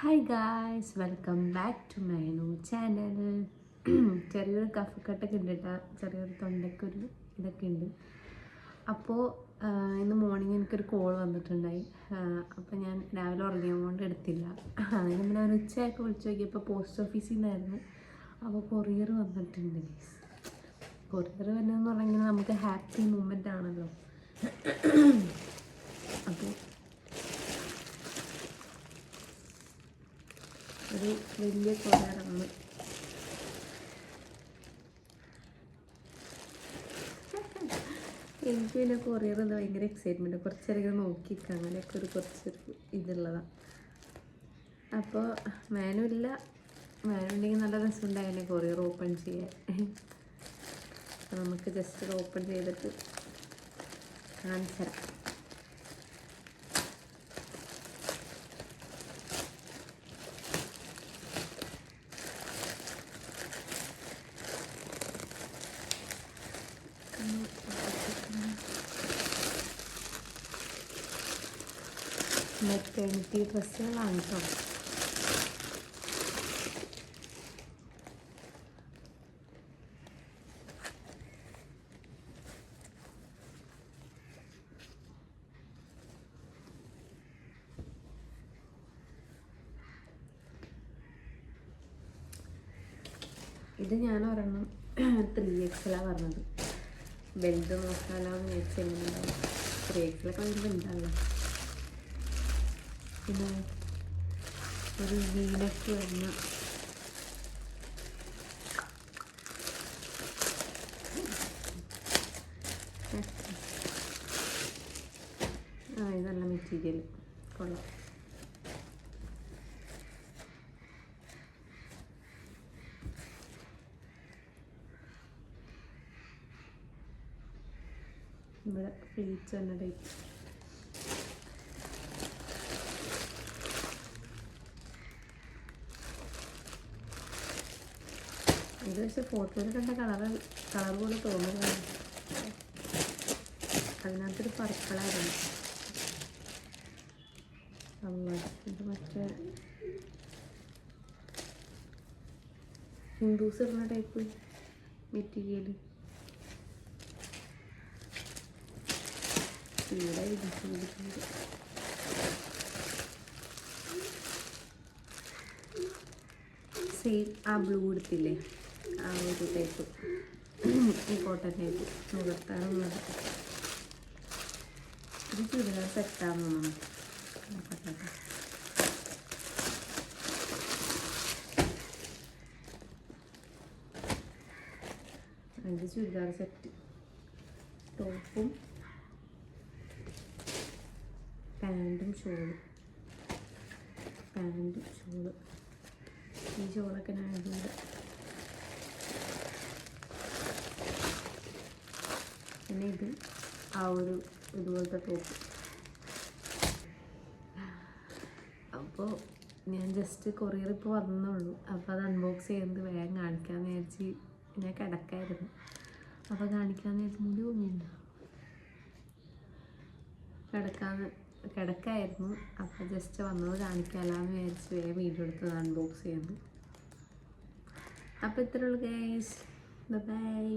Hi guys welcome back to my new channel ചെറിയൊരു കഫക്കെട്ടൊക്കെ ഉണ്ട് കേട്ടോ ചെറിയൊരു തൊണ്ടയ്ക്കൊരു ഇതൊക്കെ ഉണ്ട്. അപ്പോൾ ഇന്ന് മോർണിംഗ് എനിക്കൊരു കോൾ വന്നിട്ടുണ്ടായി. അപ്പോൾ ഞാൻ രാവിലെ ഉറങ്ങിയത് കൊണ്ട് എടുത്തില്ല. അതിന് പിന്നെ ഒരു ഉച്ചയൊക്കെ വിളിച്ചു നോക്കിയപ്പോൾ പോസ്റ്റ് ഓഫീസിൽ നിന്നായിരുന്നു അപ്പോൾ കൊറിയർ വന്നിട്ടുണ്ട് ഗീസ് കൊറിയർ വരുന്നതെന്ന് പറഞ്ഞാൽ നമുക്ക് ഹാപ്പി മൂമെന്റ് ആണല്ലോ. അപ്പോൾ ഒരു വലിയ കൊറിയറാണ് എനിക്ക് പിന്നെ കൊറിയർ എന്താ ഭയങ്കര എക്സൈറ്റ്മെന്റ് കുറച്ചേരം നോക്കിയിരിക്കുക അങ്ങനെയൊക്കെ ഒരു കുറച്ചൊരു ഇതുള്ളതാണ് അപ്പോൾ മാനും ഇല്ല മാനും ഉണ്ടെങ്കിൽ നല്ല രസമുണ്ടായിരുന്നു കൊറിയർ ഓപ്പൺ ചെയ്യാൻ. നമുക്ക് ജസ്റ്റ് ഓപ്പൺ ചെയ്തിട്ട് കാണിച്ചു തരാം. മെറ്റേണിറ്റി ഡ്രസ്സുകളാണ് കേട്ടോ ഇത് ഞാൻ ഒരെണ്ണം ത്രീ എക്സലാണ് പറഞ്ഞത്. വലുത് വിചാരിച്ചെങ്ങനെയുണ്ടാവും ത്രീ എക്സലൊക്കെ വരുമ്പോൾ ഉണ്ടാവില്ല പിന്നെ ഒരു വീനക്ക് വരുന്ന ആ ഇത് മെറ്റീരിയൽ കൊള്ളാം. ഇവിടെ ഫ്രീ തന്നെ ഇത് പക്ഷെ ഫോട്ടോയിൽ കണ്ട കളർ കളർ പോലെ തോന്നുന്നു. അതിനകത്തൊരു പർപ്പിളായിരുന്നു ഇത്. മറ്റേ ഹിന്ദൂസ് ഇടുന്ന ടൈപ്പ് മെറ്റീരിയൽ ഇവിടെ ഇരിക്കുന്നത് സെയിം ആ ബ്ലൂ എടുത്തില്ലേ? ആ ഒരു ടൈപ്പ് ഈ കോട്ടൺ ടൈപ്പ് മുഖത്താറുള്ളത് ഇത് ചുരിദാർ തോന്നുന്നു നോക്കട്ടെ ട്ടോ. ഇത് ചുരിദാർ സെറ്റ് ടോപ്പും പാന്റും ഷോളും പാന്റും ഷോളും ഈ ഷോളൊക്കെ ഞാൻ പിന്നെ ഇത് ആ ഒരു ഇതുപോലത്തെ ടോപ്പ് അപ്പോൾ ഞാൻ ജസ്റ്റ് കൊറിയർ ഇപ്പോൾ വന്നുള്ളൂ അപ്പോൾ അത് അൺബോക്സ് ചെയ്യുന്നത് വേഗം കാണിക്കാമെന്ന് വിചാരിച്ച് ഞാൻ കിടക്കായിരുന്നു. അപ്പോൾ കാണിക്കാമെന്ന് വിചാരിച്ച് മുടി കിടക്കാന്ന് കിടക്കായിരുന്നു. അപ്പോൾ ജസ്റ്റ് വന്നത് കാണിക്കാമെന്ന് വിചാരിച്ച് വേഗം വീഡിയോ എടുത്തത് അൺബോക്സ് ചെയ്യുന്നു അപ്പോൾ ഇത്രയുള്ളൂ ഗൈസ് ബൈ